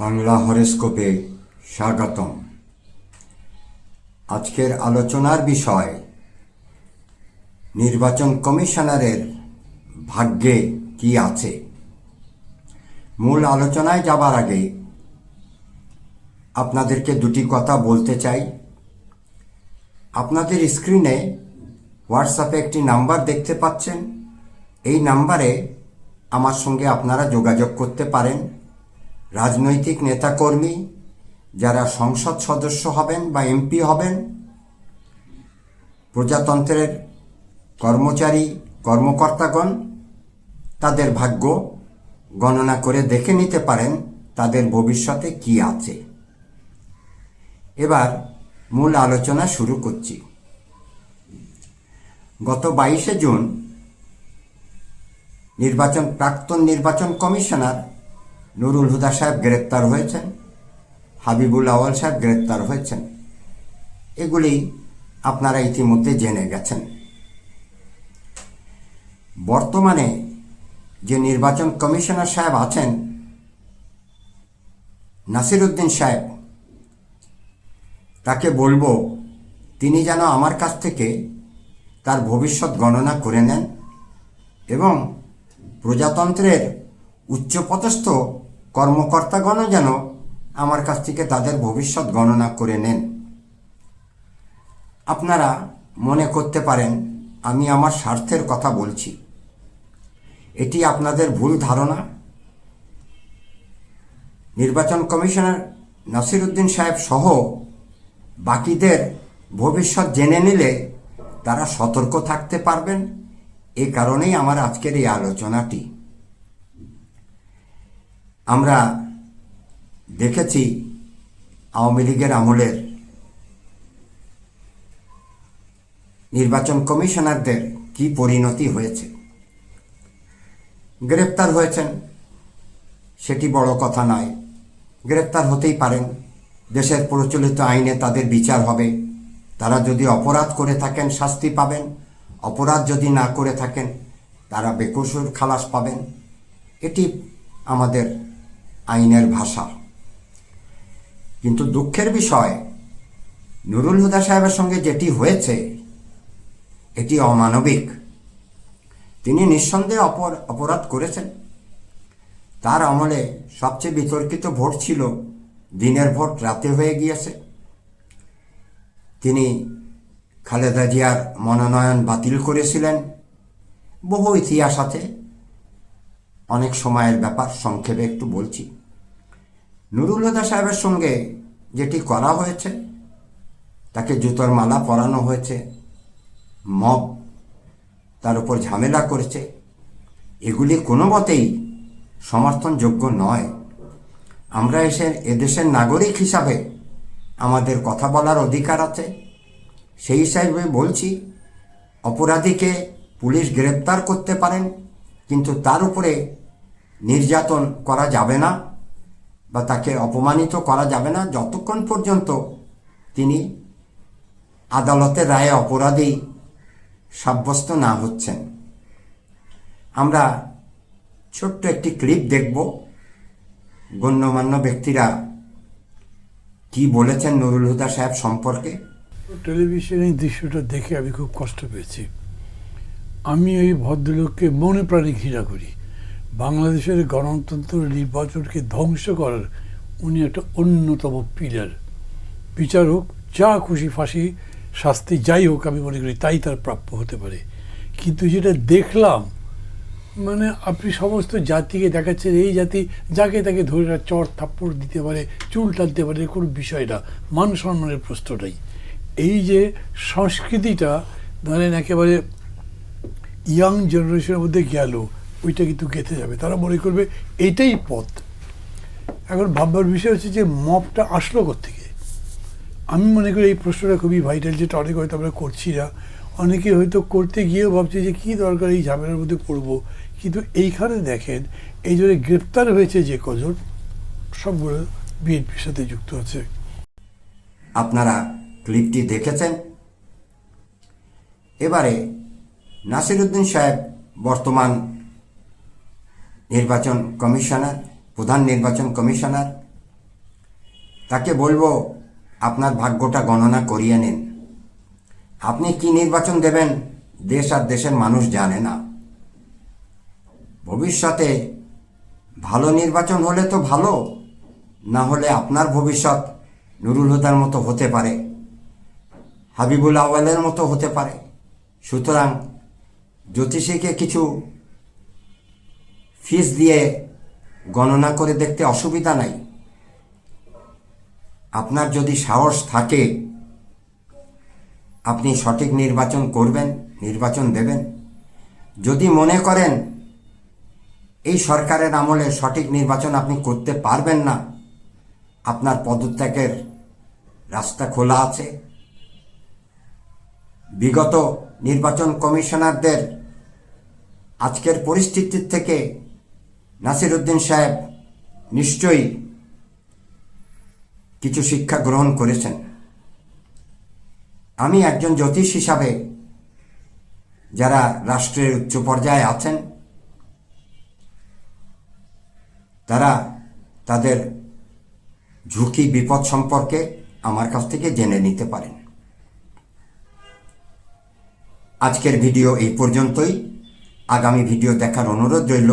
বাংলা হরেস্কোপে স্বাগতম। আজকের আলোচনার বিষয়, নির্বাচন কমিশনারের ভাগ্যে কি আছে? মূল আলোচনায় যাবার আগে আপনাদেরকে দুটি কথা বলতে চাই। আপনাদের স্ক্রিনে হোয়াটসঅ্যাপে একটি নাম্বার দেখতে পাচ্ছেন। এই নাম্বারে আমার সঙ্গে আপনারা যোগাযোগ করতে পারেন। রাজনৈতিক নেতাকর্মী যারা সংসদ সদস্য হবেন বা এমপি হবেন, প্রজাতন্ত্রের কর্মচারী, কর্মকর্তাগণ, তাদের ভাগ্য গণনা করে দেখে নিতে পারেন তাদের ভবিষ্যতে কি আছে। এবার মূল আলোচনা শুরু করছি। গত বাইশে জুন নির্বাচন, প্রাক্তন নির্বাচন কমিশনার নুরুল হুদা সাহেব গ্রেপ্তার হয়েছেন, হাবিবুল আওয়াল সাহেব গ্রেপ্তার হয়েছেন। এগুলি আপনারা ইতিমধ্যে জেনে গেছেন। বর্তমানে যে নির্বাচন কমিশনার সাহেব আছেন, নাসিরুদ্দিন সাহেব, তাকে বলব, তিনি যেন আমার কাছ থেকে তার ভবিষ্যৎ গণনা করে নেন এবং প্রজাতন্ত্রের উচ্চপদস্থ কর্মকর্তাগণও যেন আমার কাছ থেকে তাদের ভবিষ্যৎ গণনা করে নেন। আপনারা মনে করতে পারেন, আমি আমার স্বার্থের কথা বলছি। এটি আপনাদের ভুল ধারণা? নির্বাচন কমিশনার নাসিরুদ্দিন সাহেব সহ বাকিদের ভবিষ্যৎ জেনে নিলে তারা সতর্ক থাকতে পারবেন। এ কারণেই আমার আজকের এই আলোচনাটি। আমরা দেখেছি আওয়ামী লীগের আমলের নির্বাচন কমিশনারদের কি পরিণতি হয়েছে। গ্রেপ্তার হয়েছেন, সেটি বড় কথা নয়। গ্রেপ্তার হতেই পারেন, দেশের প্রচলিত আইনে তাদের বিচার হবে। তারা যদি অপরাধ করে থাকেন, শাস্তি পাবেন। অপরাধ যদি না করে থাকেন, তারা বেকসুর খালাস পাবেন। এটি আমাদের আইনের ভাষা। কিন্তু দুঃখের বিষয়, নুরুল হুদা সাহেবের সঙ্গে যেটি হয়েছে, এটি অমানবিক। তিনি নিঃসন্দেহে অপর অপরাধ করেছেন। তার আমলে সবচেয়ে বিতর্কিত ভোট ছিল দিনের ভোট রাতে হয়ে গিয়েছে। তিনি খালেদা জিয়ার মনোনয়ন বাতিল করেছিলেন বহু ইতিহাস আছে। অনেক সময়ের ব্যাপার সংক্ষেপে একটু বলছি। নুরুল হুদা সাহেবের সঙ্গে যেটি করা হয়েছে, তাকে জুতোর মালা পরানো হয়েছে, মব তার উপর ঝামেলা করেছে, এগুলি কোনো মতেই সমর্থনযোগ্য নয়। আমরা এসে এদেশের নাগরিক হিসাবে আমাদের কথা বলার অধিকার আছে। সেই হিসাবে বলছি, অপরাধীকে পুলিশ গ্রেপ্তার করতে পারেন, কিন্তু তার উপরে নির্যাতন করা যাবে না বা তাকে অপমানিত করা যাবে না, যতক্ষণ পর্যন্ত তিনি আদালতের রায়ে অপরাধী সাব্যস্ত না হচ্ছেন। আমরা ছোট্ট একটি ক্লিপ দেখব। গণ্যমান্য ব্যক্তিরা কি বলেছেন নুরুল হুদা সাহেব সম্পর্কে? টেলিভিশনে দৃশ্যটা দেখে আমি খুব কষ্ট পেয়েছি। আমি ওই ভদ্রলোককে মনে প্রাণে ঘৃণা করি। বাংলাদেশের গণতন্ত্র নির্বাচনকে ধ্বংস করার উনি একটা অন্যতম পিলার বিচার হোক, যা খুশি ফাঁসি, শাস্তি যাই হোক, আমি মনে করি তাই তার প্রাপ্য হতে পারে। কিন্তু যেটা দেখলাম মানে আপনি সমস্ত জাতিকে দেখাচ্ছেন, এই জাতি যাকে তাকে ধরে চর থাপ্পড় দিতে পারে, চুল টানতে পারে কোনো বিষয় না। মান সম্মানের প্রশ্নটাই। এই যে সংস্কৃতিটা, ধরেন একেবারে ইয়াং জেনারেশনের মধ্যে গেল ওইটা কিন্তু গেঁথে যাবে। তারা মনে করবে এইটাই পথ। এখন ভাববার বিষয় হচ্ছে যে মপটা আসলো থেকে আমি মনে করি এই প্রশ্নটা খুবই ভাইটাল যেটা অনেক হয়তো আমরা করছি না। অনেকে হয়তো করতে গিয়েও ভাবছে যে কী দরকার এই ঝামেলার মধ্যে পড়ব। কিন্তু এইখানে দেখেন, এই জন্য গ্রেপ্তার হয়েছে যে কজন, সবগুলো বিএনপির সাথে যুক্ত আছে। আপনারা ক্লিপটি দেখেছেন? এবারে নাসিরুদ্দিন সাহেব বর্তমান নির্বাচন কমিশনার, প্রধান নির্বাচন কমিশনার। তাকে বলব, আপনার ভাগ্যটা গণনা করিয়ে নিন। আপনি কি নির্বাচন দেবেন, দেশ আর দেশের মানুষ জানে না। ভবিষ্যতে ভালো নির্বাচন হলে তো ভালো, না হলে আপনার ভবিষ্যৎ নুরুল হুদার মতো হতে পারে, হাবিবুল আওয়ালের মতো হতে পারে। সুতরাং জ্যোতিষীকে কিছু ফিস দিয়ে গণনা করে দেখতে অসুবিধা নাই। আপনার যদি সাহস থাকে, আপনি সঠিক নির্বাচন করবেন, নির্বাচন দেবেন। যদি মনে করেন এই সরকারের আমলে সঠিক নির্বাচন আপনি করতে পারবেন না, আপনার পদত্যাগের রাস্তা খোলা আছে। বিগত নির্বাচন কমিশনারদের আজকের পরিস্থিতির থেকে নাসিরুদ্দিন সাহেব নিশ্চয়ই কিছু শিক্ষা গ্রহণ করেছেন। আমি একজন জ্যোতিষ হিসাবে যারা রাষ্ট্রের উচ্চ পর্যায়ে আছেন, তারা তাদের ঝুঁকি, বিপদ সম্পর্কে আমার কাছ থেকে জেনে নিতে পারেন। আজকের ভিডিও এই পর্যন্তই। আগামী ভিডিও দেখার অনুরোধ রইল